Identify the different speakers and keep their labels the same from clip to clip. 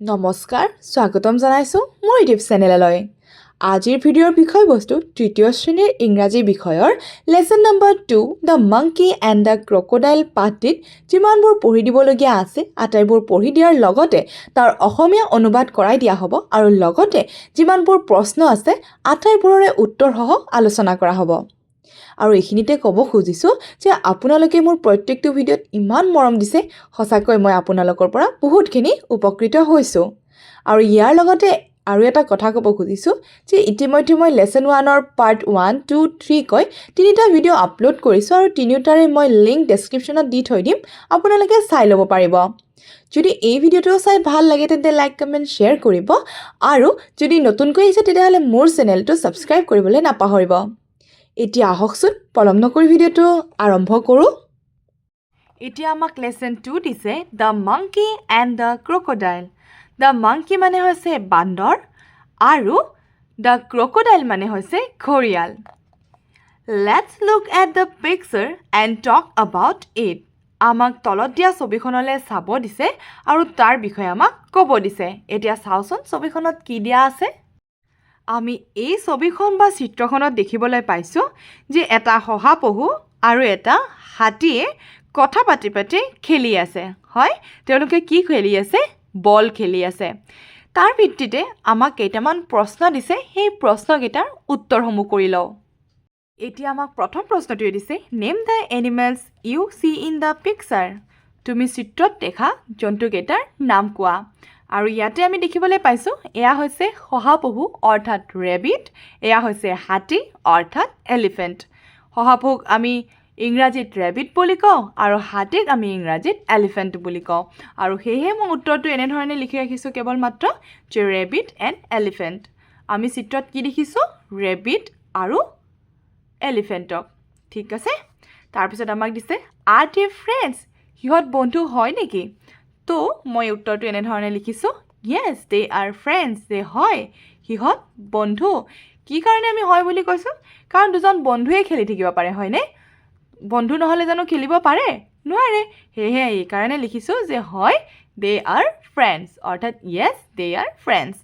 Speaker 1: নমস্কাৰ, স্বাগতম জনাইছোঁ মোৰ ইউটিউব চেনেললৈ। আজিৰ ভিডিঅ'ৰ বিষয়বস্তু তৃতীয় শ্ৰেণীৰ ইংৰাজী বিষয়ৰ lesson number two, the monkey and the crocodile পাঠটিত যিমানবোৰ পঢ়ি দিবলগীয়া আছে, আটাইবোৰ পঢ়ি দিয়াৰ লগতে তাৰ অসমীয়া অনুবাদ কৰাই দিয়া হ'ব আৰু লগতে যিমানবোৰ প্ৰশ্ন আছে, আটাইবোৰৰে উত্তৰসহ আলোচনা কৰা হ'ব। আৰু এইখিনিতে ক'ব খুজিছোঁ যে আপোনালোকে মোৰ প্ৰত্যেকটো ভিডিঅ'ত ইমান মৰম দিছে, সঁচাকৈ মই আপোনালোকৰ পৰা বহুতখিনি উপকৃত হৈছোঁ। আৰু ইয়াৰ লগতে আৰু এটা কথা ক'ব খুজিছোঁ যে ইতিমধ্যে মই লেচন ওৱানৰ পাৰ্ট ওৱান টু থ্ৰীকৈ তিনিটা ভিডিঅ' আপলোড কৰিছোঁ আৰু তিনিওটাৰে মই লিংক ডেছক্ৰিপশ্যনত দি থৈ দিম, আপোনালোকে চাই ল'ব পাৰিব। যদি এই ভিডিঅ'টো চাই ভালো লাগে তেন্তে লাইক কমেণ্ট শ্বেয়াৰ কৰিব আৰু যদি নতুনকৈ আহিছে তেতিয়াহ'লে মোৰ চেনেলটো ছাবস্ক্ৰাইব কৰিবলৈ নাপাহৰিব। এতিয়া আহকচোন পলম নকৰি ভিডিঅ'টো আৰম্ভ কৰোঁ। এতিয়া আমাক লেচন টু দিছে the monkey and the crocodile the monkey মানে হৈছে বান্দৰ আৰু দ্য ক্ৰক'ডাইল মানে হৈছে gharial. Let's look at the picture and talk about it আমাক তলত দিয়া ছবিখনলৈ চাব দিছে আৰু তাৰ বিষয়ে আমাক ক'ব দিছে। এতিয়া চাওঁচোন ছবিখনত কি দিয়া আছে। আমি এই ছবিখন বা চিত্ৰখনত দেখিবলৈ পাইছোঁ যে এটা শহাপহু আৰু এটা হাতীয়ে কথা পাতি পাতি খেলি আছে। হয়, তেওঁলোকে কি খেলি আছে? বল খেলি আছে। তাৰ ভিত্তিতে আমাক কেইটামান প্ৰশ্ন দিছে, সেই প্ৰশ্নকেইটাৰ উত্তৰসমূহ কৰি লওঁ। এতিয়া আমাক প্ৰথম প্ৰশ্নটোৱে দিছে name the animals you see in the picture তুমি চিত্ৰত দেখা জন্তুকেইটাৰ নাম কোৱা। আৰু ইয়াতে আমি দেখিবলৈ পাইছোঁ, এয়া হৈছে শহাপহু, অৰ্থাৎ ৰেবিট, এয়া হৈছে হাতী, অৰ্থাৎ এলিফেণ্ট। শহাপহুক আমি ইংৰাজীত ৰেবিট বুলি কওঁ আৰু হাতীক আমি ইংৰাজীত এলিফেণ্ট বুলি কওঁ। আৰু সেয়েহে মই উত্তৰটো এনেধৰণে লিখি ৰাখিছোঁ কেৱল মাত্ৰ যে ৰেবিট এণ্ড এলিফেণ্ট। আমি চিত্ৰত কি দেখিছোঁ? ৰেবিট আৰু এলিফেণ্টক। ঠিক আছে? তাৰপিছত আমাক দিছে আৰ ডি ফ্ৰেণ্ডছ সিহঁত বন্ধু হয় নেকি? তো মই উত্তৰটো এনেধৰণে লিখিছোঁ। য়েছ দে আৰ ফ্ৰেণ্ডছ দে হয়। সিহঁত বন্ধু। কি কাৰণে আমি হয় বুলি কৈছোঁ? কাৰণ দুজন বন্ধুৱে খেলি থাকিব পাৰে, হয়নে? বন্ধু নহ'লে জানো খেলিব পাৰে? নোৱাৰে। সেয়েহে এইকাৰণে লিখিছোঁ যে হয় দে আৰ ফ্ৰেণ্ডছ অৰ্থাৎ য়েছ দে আৰ ফ্ৰেণ্ডছ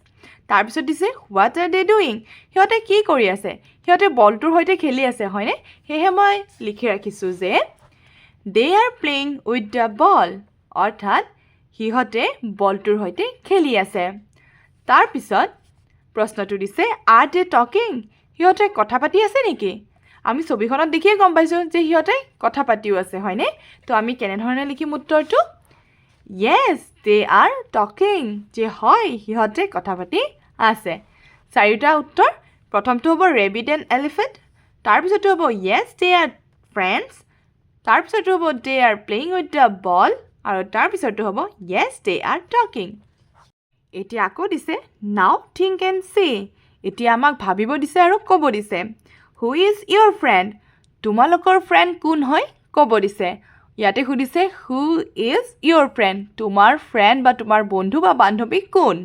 Speaker 1: তাৰপিছত দিছে হোৱাট আৰ দে ডুইং সিহঁতে কি কৰি আছে? সিহঁতে বলটোৰ সৈতে খেলি আছে, হয়নে? সেয়েহে মই লিখি ৰাখিছোঁ যে they are playing with the ball অৰ্থাৎ সিহঁতে বলটোৰ সৈতে খেলি আছে। তাৰপিছত প্ৰশ্নটো দিছে, আৰ দে টকিং, সিহঁতে কথা পাতি আছে নেকি? আমি ছবিখনত দেখিয়ে গম পাইছোঁ যে সিহঁতে কথা পাতিও আছে, হয়নে? তো আমি কেনেধৰণে লিখিম উত্তৰটো? য়েছ দে আৰ টকিং যে হয়, সিহঁতে কথা পাতি আছে। চাৰিটা উত্তৰ, প্ৰথমটো হ'ব ৰেবিট এণ্ড এলিফেণ্ট তাৰপিছতো হ'ব য়েছ দে আৰ ফ্ৰেণ্ডছ তাৰপিছতো হ'ব they are playing with the ball আৰু তাৰপিছতো হ'ব য়েছ দে আৰ টকিং এতিয়া আকৌ দিছে নাও থিংক এণ্ড চে এতিয়া আমাক ভাবিব দিছে আৰু ক'ব দিছে। হু ইজ ইয়'ৰ ফ্ৰেণ্ড তোমালোকৰ ফ্ৰেণ্ড কোন হয়? ক'ব দিছে। ইয়াতে সুধিছে হু ইজ ইয়'ৰ ফ্ৰেণ্ড তোমাৰ ফ্ৰেণ্ড বা তোমাৰ বন্ধু বা বান্ধৱী কোন?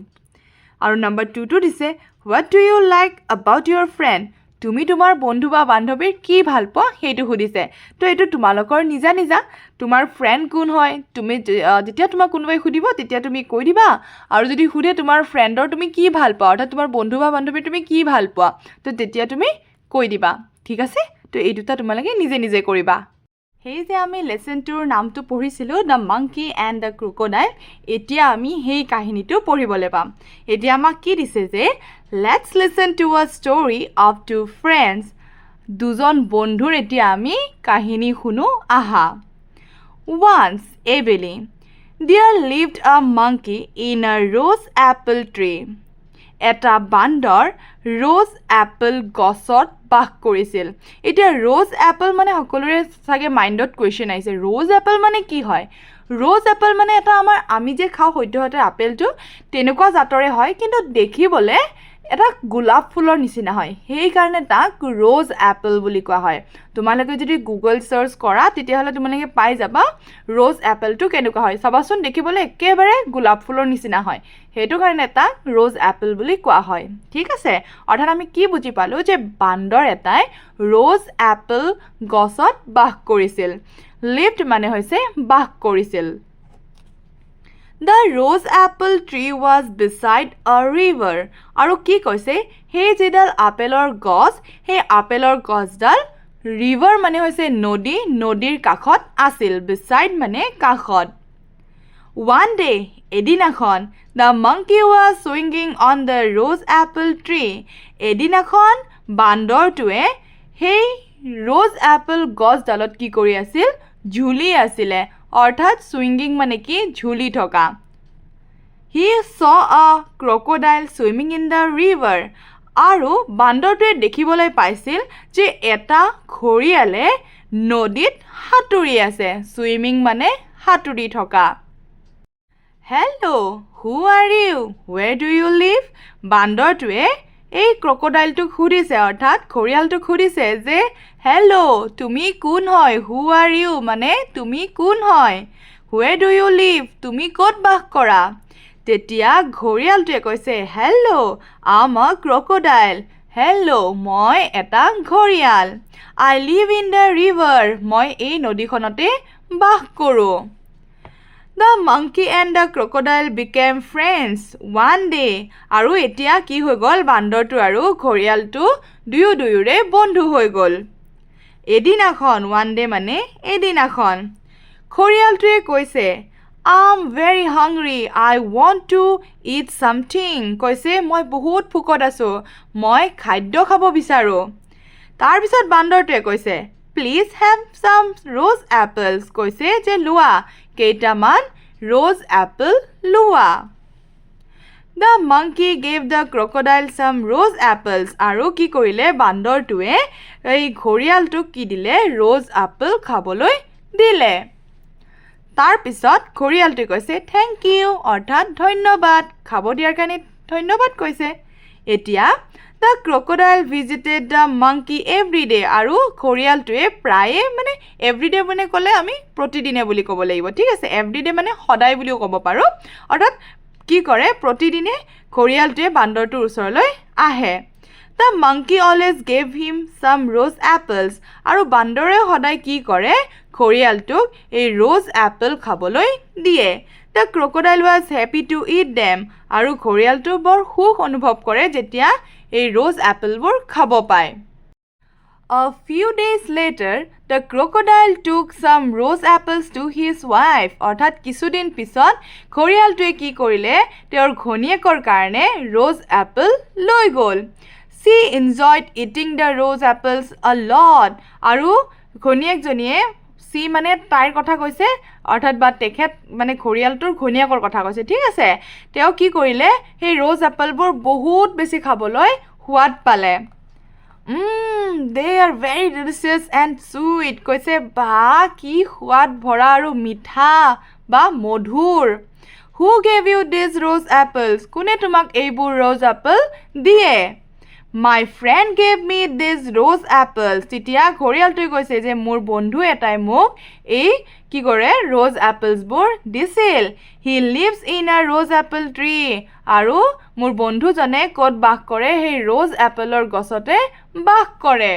Speaker 1: আৰু নম্বৰ টুটো দিছে what do you like about your friend তুমি তোমাৰ বন্ধু বা বান্ধৱীৰ কি ভালো পোৱা সেইটো সুধিছে। তো এইটো তোমালোকৰ নিজা নিজা। তোমাৰ ফ্ৰেণ্ড কোন হয়, তুমি যেতিয়া তোমাক কোনোবাই সুধিব, তেতিয়া তুমি কৈ দিবা। আৰু যদি সোধে তোমাৰ ফ্ৰেণ্ডৰ তুমি কি ভালো পোৱা, অৰ্থাৎ তোমাৰ বন্ধু বা বান্ধৱীৰ তুমি কি ভালো পোৱা, তো তেতিয়া তুমি কৈ দিবা। ঠিক আছে? তো এই দুটা তোমালোকে নিজে নিজে কৰিবা। সেই যে আমি লেচন টুৰ নামটো পঢ়িছিলোঁ, the monkey and the crocodile, এতিয়া আমি সেই কাহিনীটো পঢ়িবলৈ পাম। এতিয়া আমাক কি দিছে যে let's listen to a story of two friends দুজন বন্ধুৰ এতিয়া আমি কাহিনী শুনো। আহা। Once upon there lived a monkey in a rose apple tree এটা বান্দৰ ৰ'জ এপল গছত বাস কৰিছিল। এতিয়া ৰ'জ এপল মানে সকলোৰে চাগে মাইণ্ডত কুৱেশ্যন আহিছে। ৰ'জ এপল মানে কি হয়? ৰ'জ এপল মানে এটা আমাৰ আমি যে খাওঁ, সদ্যহতে আপেলটো, তেনেকুৱা জাতৰে হয়। কিন্তু দেখিবলৈ এটা গোলাপ ফুলৰ নিচিনা হয়। সেইকাৰণে তাক ৰ'জ এপল বুলি কোৱা হয়। তোমালোকে যদি গুগল চাৰ্চ কৰা, তেতিয়াহ'লে তোমালোকে পাই যাবা ৰ'জ এপলটো কেনেকুৱা হয়। চাবাচোন, দেখিবলৈ একেবাৰে গোলাপ ফুলৰ নিচিনা হয়। সেইটো কাৰণে তাক ৰ'জ এপল বুলি কোৱা হয়। ঠিক আছে? অৰ্থাৎ আমি কি বুজি পালোঁ যে বান্দৰ এটাই ৰ'জ এপল গছত বাস কৰিছিল। লিফ্ট মানে হৈছে বাস কৰিছিল। The rose apple tree was beside a river আৰু কি কৈছে? সেই যিডাল আপেলৰ গছ সেই আপেলৰ গছডাল ৰিভাৰ মানে হৈছে নদী নদীৰ কাষত আছিল বিচাইড মানে কাষত। ওৱান ডে এদিনাখন the monkey was swinging on the rose apple tree এদিনাখন বান্দৰটোৱে সেই ৰ'জ এপল গছডালত কি কৰি আছিল? ঝুলি আছিলে। অৰ্থাৎ চুইংগিং মানে কি? ঝুলি থকা। He saw a crocodile swimming in the river আৰু বান্দৰটোৱে দেখিবলৈ পাইছিল যে এটা ঘৰিয়ালে নদীত সাঁতুৰি আছে। চুইমিং মানে সাঁতুৰি থকা। Hello' who are you where do you live বান্দৰটোৱে এই ক্ৰক'ডাইলটোক সুধিছে অৰ্থাৎ ঘৰিয়ালটোক সুধিছে যে হেল্ল' তুমি কোন হয়? হু আৰ ইউ মানে তুমি কোন হয়? হুৱে ডু ইউ লিভ তুমি ক'ত বাস কৰা? তেতিয়া ঘৰিয়ালটোৱে কৈছে hello' I'm a crocodile hello' মই এটা gharial. I live in the river মই এই নদীখনতে বাস কৰোঁ। The monkey and the crocodile became friends one day আৰু এতিয়া কি হৈ গ'ল? বান্দৰটো আৰু ঘৰিয়ালটো দুয়ো দুয়োৰে বন্ধু হৈ গ'ল। এদিনাখন ওৱান ডে মানে এদিনাখন। ঘৰিয়ালটোৱে কৈছে I'm very hungry I want to eat something কৈছে মই বহুত ভোকত আছোঁ। মই খাদ্য খাব বিচাৰোঁ। তাৰপিছত বান্দৰটোৱে কৈছে please have some rose apples কৈছে যে লোৱা কেইটামান ৰ'জ এপল লোৱা the monkey gave the crocodile some rose apples আৰু কি কৰিলে বান্দৰটোৱে এই ঘৰিয়ালটোক কি দিলে ৰ'জ আপেল খাবলৈ দিলে তাৰপিছত ঘৰিয়ালটোৱে কৈছে থেংক ইউ অৰ্থাৎ ধন্যবাদ খাব দিয়াৰ কাৰণে ধন্যবাদ কৈছে এতিয়া the crocodile visited the monkey every day আৰু ঘৰিয়ালটোৱে প্ৰায়ে মানে এভৰি ডে মানে ক'লে আমি প্ৰতিদিনে বুলি ক'ব লাগিব, ঠিক আছে? এভৰি ডে মানে সদায় বুলিও ক'ব পাৰোঁ। অৰ্থাৎ কি কৰে? প্ৰতিদিনে ঘৰিয়ালটোৱে বান্দৰটোৰ ওচৰলৈ আহে। The monkey always gave him some rose apples আৰু বান্দৰে সদায় কি কৰে? ঘৰিয়ালটোক এই ৰ'জ এপল খাবলৈ দিয়ে। The crocodile was happy to eat them আৰু ঘৰিয়ালটো বৰ সুখ অনুভৱ কৰে যেতিয়া এই ৰ'জ এপলবোৰ খাব পায়। A few days later, the crocodile took some rose apples to his wife. অৰ্থাৎ কিছুদিন পিছত ঘৰিয়ালটোৱে কি কৰিলে? তেওঁৰ ঘৈণীয়েকৰ কাৰণে ৰ'জ এপল লৈ গ'ল। She enjoyed eating the rose apples a lot আৰু ঘৈণীয়েকজনীয়ে চি মানে তাইৰ কথা কৈছে অৰ্থাৎ বা তেখেত মানে ঘৰিয়ালটোৰ ঘৈণীয়েকৰ কথা কৈছে ঠিক আছে তেওঁ কি কৰিলে? সেই ৰ'জ এপলবোৰ বহুত বেছি খাবলৈ সোৱাদ পালে। They are very ডিলিচিয়াছ and sweet কৈছে বা কি সোৱাদ ভৰা আৰু মিঠা বা মধুৰ। Who gave you this rose apples কোনে তোমাক এইবোৰ ৰ'জ এপল দিয়ে? My friend gave me this rose apples তেতিয়া ঘৰিয়ালটোৱে কৈছে যে মোৰ বন্ধু এটাই মোক এই কি কৰে ৰ'জ এপলছবোৰ দিছিল। He lives in a rose apple tree আৰু মোৰ বন্ধুজনে ক'ত বাস কৰে সেই ৰ'জ এপলৰ গছতে বাস কৰে।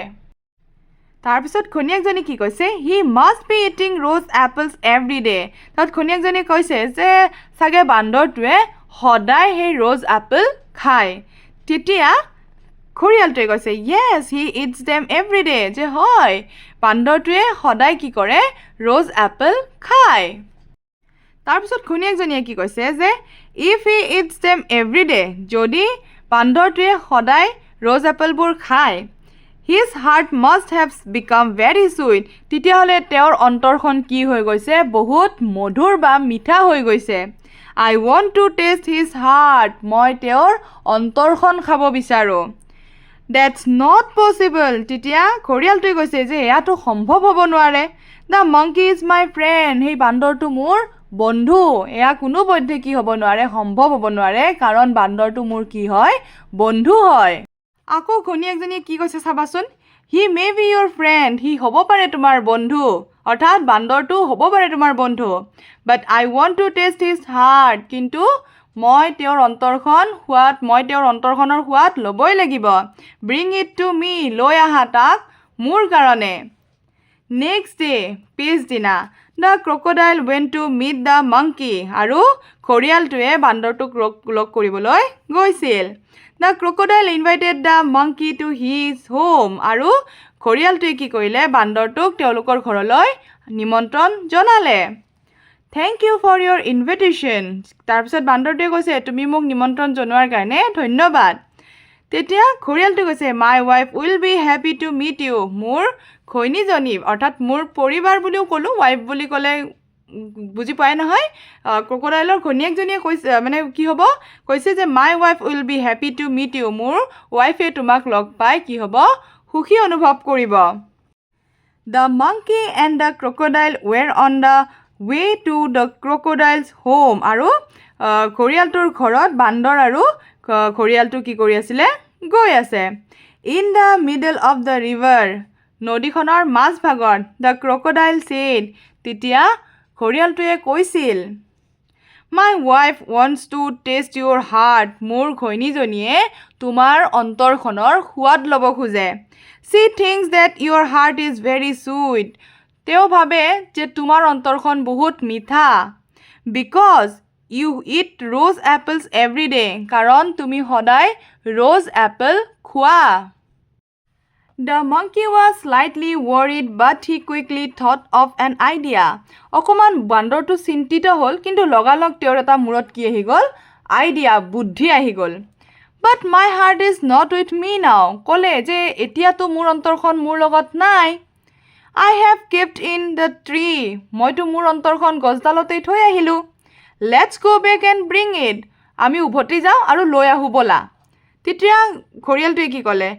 Speaker 1: তাৰপিছত ঘৈণীয়েকজনী কি কৈছে he must be eating rose apples every day তাত ঘৈণীয়েকজনীয়ে কৈছে যে চাগে বান্দৰটোৱে সদায় সেই ৰ'জ এপল খায়। তেতিয়া ঘৰিয়ালটোৱে কৈছে yes he eats them every day যে হয় বান্দৰটোৱে সদায় কি কৰে? ৰ'জ এপল খায়। তাৰপিছত ঘৈণীয়েকজনীয়ে কি কৈছে যে if he eats them every day যদি বান্দৰটোৱে সদায় ৰ'জ এপলবোৰ খায় his heart must have become very sweet তেতিয়াহ'লে তেওঁৰ অন্তৰখন কি হৈ গৈছে? বহুত মধুৰ বা মিঠা হৈ গৈছে। I want to taste his heart মই তেওঁৰ অন্তৰখন খাব বিচাৰোঁ। ডেটছ নট পচিবল তেতিয়া ঘৰিয়ালটোৱে কৈছে যে এয়াতো সম্ভৱ হ'ব নোৱাৰে। The monkey is my friend সেই বান্দৰটো মোৰ বন্ধু। এয়া কোনোপধ্যে কি হ'ব নোৱাৰে সম্ভৱ হ'ব নোৱাৰে কাৰণ বান্দৰটো মোৰ কি হয়? বন্ধু হয়। আকৌ ঘৈণীয়েকজনীয়ে কি কৈছে চাবাচোন? He may be your friend C হ'ব পাৰে তোমাৰ বন্ধু। অৰ্থাৎ বান্দৰটো হ'ব পাৰে তোমাৰ বন্ধু। But I want to taste his heart কিন্তু মই তেওঁৰ অন্তৰখন সোৱাদ মই তেওঁৰ অন্তৰখনৰ সোৱাদ ল'বই লাগিব। ব্ৰিং ইট টু মি লৈ আহা তাক মোৰ কাৰণে। নেক্সট ডে পিছদিনা
Speaker 2: দ্য ক্ৰক'ডাইল ৱেন টু মিট দ্য মাংকি আৰু ঘৰিয়ালটোৱে বান্দৰটোক লগ কৰিবলৈ গৈছিল। The crocodile invited the monkey to his home আৰু ঘৰিয়ালটোৱে কি কৰিলে? বান্দৰটোক তেওঁলোকৰ ঘৰলৈ নিমন্ত্ৰণ জনালে। Thank you for your invitation তাৰপিছত বান্দৰটোৱে কৈছে তুমি মোক নিমন্ত্ৰণ জনোৱাৰ কাৰণে ধন্যবাদ। তেতিয়া ঘৰিয়ালটোৱে কৈছে my wife will be happy to meet you মোৰ ঘৈণীজনী অৰ্থাৎ মোৰ পৰিবাৰ বুলিও ক'লোঁ ৱাইফ বুলি ক'লে বুজি পাই নহয়। ক্ৰক'ডাইলৰ ঘৈণীয়েকজনীয়ে কৈছে মানে কি হ'ব? কৈছে যে my wife will be happy to meet you মোৰ ৱাইফে তোমাক লগ পাই কি হ'ব? সুখী অনুভৱ কৰিব। The monkey and the crocodile were on the way to the crocodile's home আৰু ঘৰিয়ালটোৰ ঘৰত বান্দৰ আৰু ঘৰিয়ালটো কি কৰি আছিলে গৈ আছে in the middle of the river নদীখনৰ মাজভাগত দ্য ক্ৰক'ডাইল ছেড তেতিয়া ঘৰিয়ালটোৱে কৈছিল my wife wants to taste your heart মোৰ ঘৈণীজনীয়ে তোমাৰ অন্তৰখনৰ সোৱাদ ল'ব খোজে। She thinks that your heart is very sweet তেওঁ ভাবে যে তোমাৰ অন্তৰখন বহুত মিঠা। Because you eat rose apples every day কাৰণ তুমি সদায় ৰ'জ এপল খোৱা। The monkey was slightly worried but he quickly thought of an idea অকণমান বান্দৰটো চিন্তিত হ'ল কিন্তু লগালগ তেওঁৰ এটা মূৰত কি আহি গ'ল? আইডিয়া বুদ্ধি আহি গ'ল। But my heart is not with me now ক'লে যে এতিয়াতো মোৰ অন্তৰখন মোৰ লগত নাই। I have kept in the tree মইতো মোৰ অন্তৰখন গছডালতেই থৈ আহিলোঁ। Let's go' bake and bring ইট আমি উভতি যাওঁ আৰু লৈ আহোঁ ব'লা। তেতিয়া ঘৰিয়ালটোৱে কি ক'লে?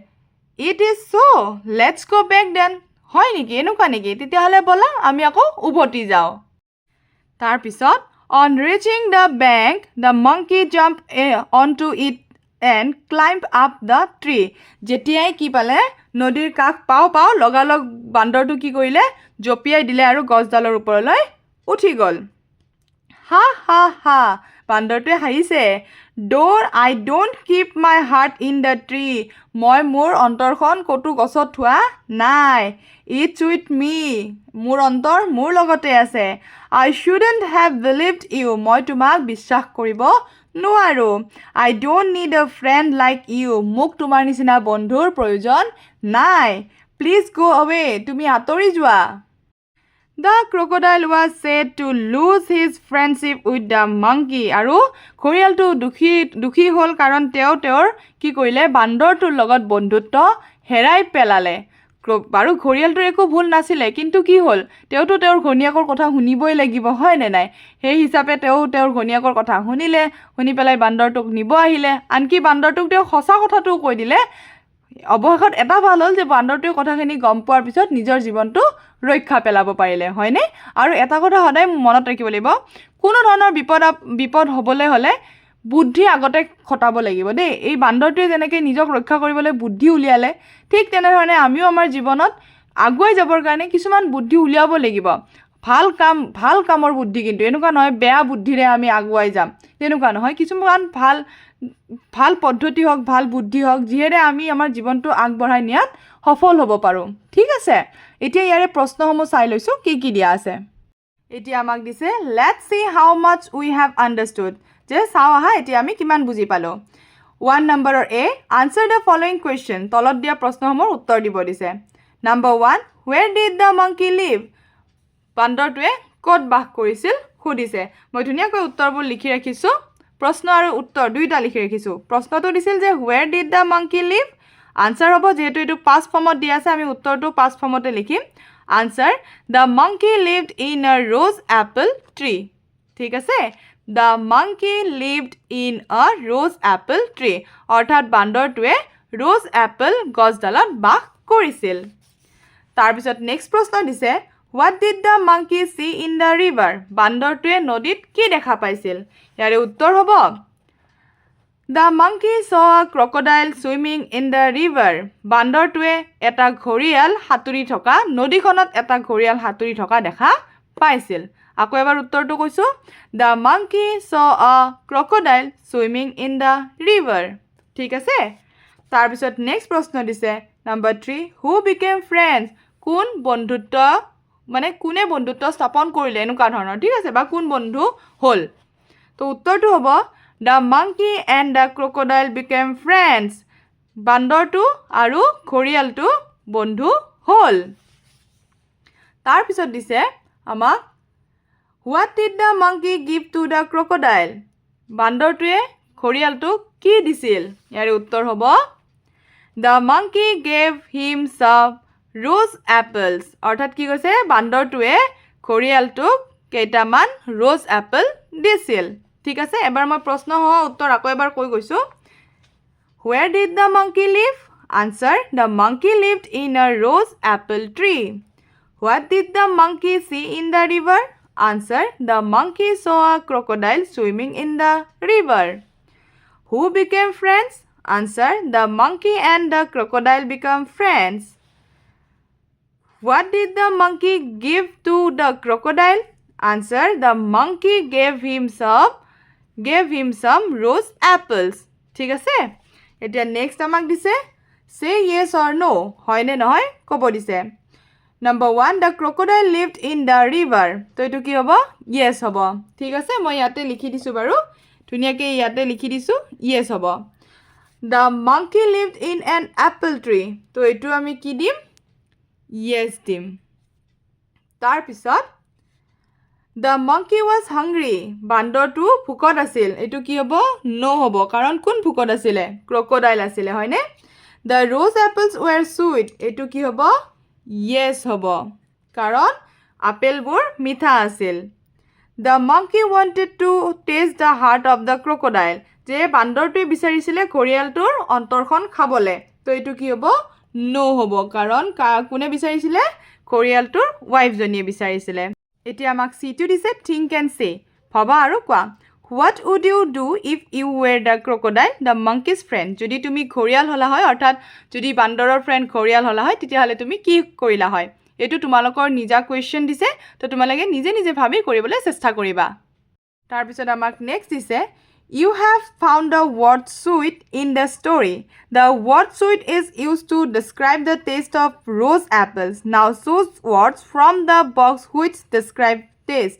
Speaker 2: It is so' let's go' back then হয় নেকি? এনেকুৱা নেকি? তেতিয়াহ'লে ব'লা আমি আকৌ উভতি যাওঁ। তাৰপিছত on reaching the bank the monkey jump on to it and climb up the tree যেতিয়াই কি পালে নদীৰ কাষ পাওঁ পাওঁ লগালগ বান্দৰটো কি কৰিলে জঁপিয়াই দিলে আৰু গছডালৰ ওপৰলৈ উঠি গ'ল। হা হা হা বান্দৰটোৱে হাঁহিছে। Door I don't keep my heart in the tree. মই মোৰ অন্তৰখন ক'তো গছত থোৱা নাই। It's with me. মোৰ অন্তৰ মোৰ লগতে আছে। I shouldn't have believed you. মই তোমাক বিশ্বাস কৰিব নোৱাৰোঁ I don't need a friend like you মোক তোমাৰ নিচিনা বন্ধুৰ প্ৰয়োজন নাই। প্লিজ গ' অৱে তুমি আঁতৰি যোৱা। The crocodile was sad to lose his friendship with the monkey আৰু ঘৰিয়ালটো দুখী দুখী হ'ল কাৰণ তেওঁ তেওঁৰ কি কৰিলে বান্দৰটোৰ লগত বন্ধুত্ব হেৰাই পেলালে। বাৰু ঘৰিয়ালটোৰ একো ভুল নাছিলে কিন্তু কি হ'ল তেওঁতো তেওঁৰ ঘৈণীয়েকৰ কথা শুনিবই লাগিব হয়নে নাই? সেই হিচাপে তেওঁ তেওঁৰ ঘৈণীয়েকৰ কথা শুনিলে শুনি পেলাই বান্দৰটোক নিব আহিলে। আনকি বান্দৰটোক তেওঁ সঁচা কথাটোও কৈ দিলে। অৱশেষত এটা ভাল হ'ল যে বান্দৰটোৱে কথাখিনি গম পোৱাৰ পিছত নিজৰ জীৱনটো ৰক্ষা পেলাব পাৰিলে হয়নে? আৰু এটা কথা সদায় মনত ৰাখিব লাগিব কোনো ধৰণৰ বিপদ বিপদ হ'বলৈ হ'লে বুদ্ধি আগতে খটাব লাগিব দেই। এই বান্দৰটোৱে যেনেকৈ নিজক ৰক্ষা কৰিবলৈ বুদ্ধি উলিয়ালে, ঠিক তেনেধৰণে আমিও আমাৰ জীৱনত আগুৱাই যাবৰ কাৰণে কিছুমান বুদ্ধি উলিয়াব লাগিব। ভালো কাম, ভালো কামৰ বুদ্ধি কিন্তু, এনেকুৱা নহয়, বেয়া বুদ্ধিৰে আমি আগুৱাই যাম। তেনেকুৱা নহয়, কিছুমান ভালো ভালো পদ্ধতি হওক, ভালো বুদ্ধি হওক, যিহেৰে আমি আমাৰ জীৱনটো আগবঢ়াই নিয়াত সফল হ'ব পাৰোঁ। ঠিক আছে? এতিয়া ইয়াৰে প্ৰশ্নসমূহ চাই লৈছোঁ, কি কি দিয়া আছে। এতিয়া আমাক দিছে let see how much we have understood যে চাওঁ আহা, এতিয়া আমি কিমান বুজি পালোঁ? ওৱান নম্বৰৰ A answer the following question তলত দিয়া প্ৰশ্নসমূহৰ উত্তৰ দিব দিছে। Number one where did the monkey live বান্দৰটোৱে ক'ত বাস কৰিছিল, সুধিছে। মই ধুনীয়াকৈ উত্তৰবোৰ লিখি ৰাখিছোঁ, প্ৰশ্ন আৰু উত্তৰ দুয়োটা লিখি ৰাখিছোঁ। প্ৰশ্নটো দিছিল যে where did the monkey live answer হ'ব, যিহেতু এইটো পাঁচ ফৰ্মত দিয়া আছে, আমি উত্তৰটো পাঁচ ফৰ্মতে লিখিম। Answer the monkey lived in a rose apple tree ঠিক আছে? The monkey lived in a rose apple tree অৰ্থাৎ বান্দৰটোৱে ৰ'জ এপল গছডালত বাস কৰিছিল। তাৰপিছত নেক্সট প্ৰশ্ন দিছে what did the monkey see in the river বান্দৰটোৱে নদীত কি দেখা পাইছিল? ইয়াৰে উত্তৰ হ'ব the monkey saw crocodile swimming in the river বান্দৰটোৱে এটা ঘৰিয়াল সাঁতুৰি থকা নদীখনত এটা ঘৰিয়াল সাঁতুৰি থকা দেখা পাইছিল। আকৌ এবাৰ উত্তৰটো কৈছোঁ the monkey saw a crocodile swimming in the river ঠিক আছে তাৰপিছত নেক্সট প্ৰশ্ন দিছে number three who became friends কোন বন্ধুত্ব মানে কোনে বন্ধুত্ব স্থাপন কৰিলে এনেকুৱা ধৰণৰ ঠিক আছে বা কোন বন্ধু হ'ল তো উত্তৰটো হ'ব the monkey and the crocodile became friends বান্দৰটো আৰু ঘৰিয়ালটো বন্ধু হ'ল তাৰপিছত দিছে আমাক what did the monkey give to the crocodile বান্দৰটোৱে ঘৰিয়ালটোক কি দিছিল? ইয়াৰে উত্তৰ হ'ব the monkey gave him some rose এপলছ অৰ্থাৎ কি কৈছে? বান্দৰটোৱে ঘৰিয়ালটোক কেইটামান ৰ'জ এপল দিছিল। ঠিক আছে, এবাৰ মই প্ৰশ্ন হোৱা উত্তৰ আকৌ এবাৰ কৈ গৈছোঁ। Where did the monkey live answer the monkey lived in a rose apple tree what did the monkey see in the river answer the monkey saw a crocodile swimming in the river who became friends answer the monkey and the crocodile became friends what did the monkey give to the crocodile answer the monkey gave him some gave him চাম rose এপলছ ঠিক আছে? এতিয়া next আমাক দিছে চে yes or ন' হয়নে নহয়? ক'ব দিছে। Number one the crocodile lived in the river তো এইটো কি হ'ব? য়েছ হ'ব। ঠিক আছে মই ইয়াতে লিখি দিছোঁ বাৰু। ধুনীয়াকৈ ইয়াতে লিখি দিছোঁ। য়েছ হ'ব। The monkey lived in an apple tree তো এইটো আমি কি দিম? য়েছ দিম। তাৰপিছত দ্য মাংকি ৱাজ হাংৰি বান্দৰটো ভোকত আছিল। এইটো কি হ'ব? ন' হ'ব। কাৰণ কোন ভোকত আছিলে? ক্ৰক'ডাইল আছিলে হয়নে? The rose apples were sweet এইটো কি হ'ব? য়েছ হ'ব। কাৰণ আপেলবোৰ মিঠা আছিল। The monkey wanted to taste the heart of the crocodile যে বান্দৰটোৱে বিচাৰিছিলে ঘৰিয়ালটোৰ অন্তৰখন খাবলৈ। তো এইটো কি হ'ব? ন' হ'ব। কাৰণ কা- কোনে বিচাৰিছিলে? ঘৰিয়ালটোৰ ৱাইফজনীয়ে বিচাৰিছিলে। এতিয়া আমাক চিটো দিছে থিংক এণ্ড চে ভবা আৰু কোৱা। What would you do if you were the crocodile the monkey's friend যদি তুমি ঘৰিয়াল হ'লা হয়, অৰ্থাৎ যদি বান্দৰৰ ফ্ৰেণ্ড ঘৰিয়াল হ'লা হয়, তেতিয়াহ'লে তুমি কি কৰিলা হয়? এইটো তোমালোকৰ নিজা কুৱেশ্যন দিছে, তো তোমালোকে নিজে নিজে ভাবি কৰিবলৈ চেষ্টা কৰিবা। তাৰপিছত আমাক নেক্সট দিছে you have found the word sweet in the story the word sweet is use to describe the taste of rose apples now choose words from the box which describe taste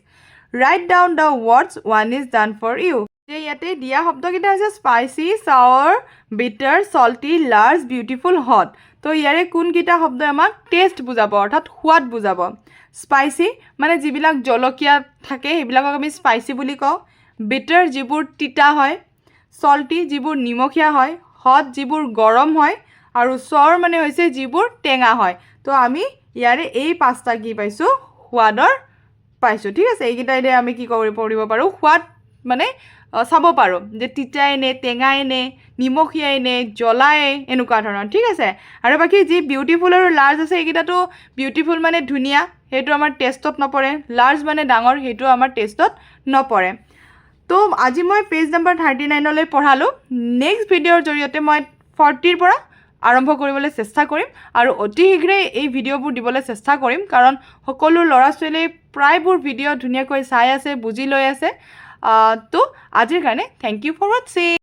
Speaker 2: write down the words one is done for you যে ইয়াতে দিয়া শব্দকেইটা হৈছে spicy sour bitter salty large beautiful hot তো ইয়াৰে কোনকেইটা শব্দই আমাক টেষ্ট বুজাব অৰ্থাৎ সোৱাদ বুজাব? স্পাইচি মানে যিবিলাক জলকীয়া থাকে সেইবিলাকক আমি স্পাইচি বুলি কওঁ। বিটাৰ যিবোৰ তিতা হয় চল্টি যিবোৰ নিমখীয়া হয় হট যিবোৰ গৰম হয় আৰু চৰ মানে হৈছে যিবোৰ টেঙা হয়। তো আমি ইয়াৰে এই পাঁচটা কি পাইছোঁ? সোৱাদৰ পাইছোঁ, ঠিক আছে? এইকেইটাই দিয়ে আমি কি কৰি পঢ়িব পাৰোঁ? সোৱাদ মানে চাব পাৰোঁ যে তিতাই নে, টেঙাই নে, নিমখীয়াই নে, জ্বলাই, এনেকুৱা ধৰণৰ, ঠিক আছে? আৰু বাকী যি বিউটিফুল আৰু লাৰ্জ আছে এইকেইটাতো বিউটিফুল মানে ধুনীয়া, সেইটো আমাৰ টেষ্টত নপৰে। লাৰ্জ মানে ডাঙৰ, সেইটো আমাৰ টেষ্টত নপৰে। তো আজি মই পেজ নাম্বাৰ থাৰ্টি নাইনলৈ পঢ়ালোঁ। নেক্সট ভিডিঅ'ৰ জৰিয়তে মই ফৰ্টিৰ পৰা আৰম্ভ কৰিবলৈ চেষ্টা কৰিম আৰু অতি শীঘ্ৰেই এই ভিডিঅ'বোৰ দিবলৈ চেষ্টা কৰিম, কাৰণ সকলো ল'ৰা ছোৱালীয়ে প্ৰায়বোৰ ভিডিঅ' ধুনীয়াকৈ চাই আছে, বুজি লৈ আছে। তো আজিৰ কাৰণে থেংক ইউ ফৰ ৱাটছিং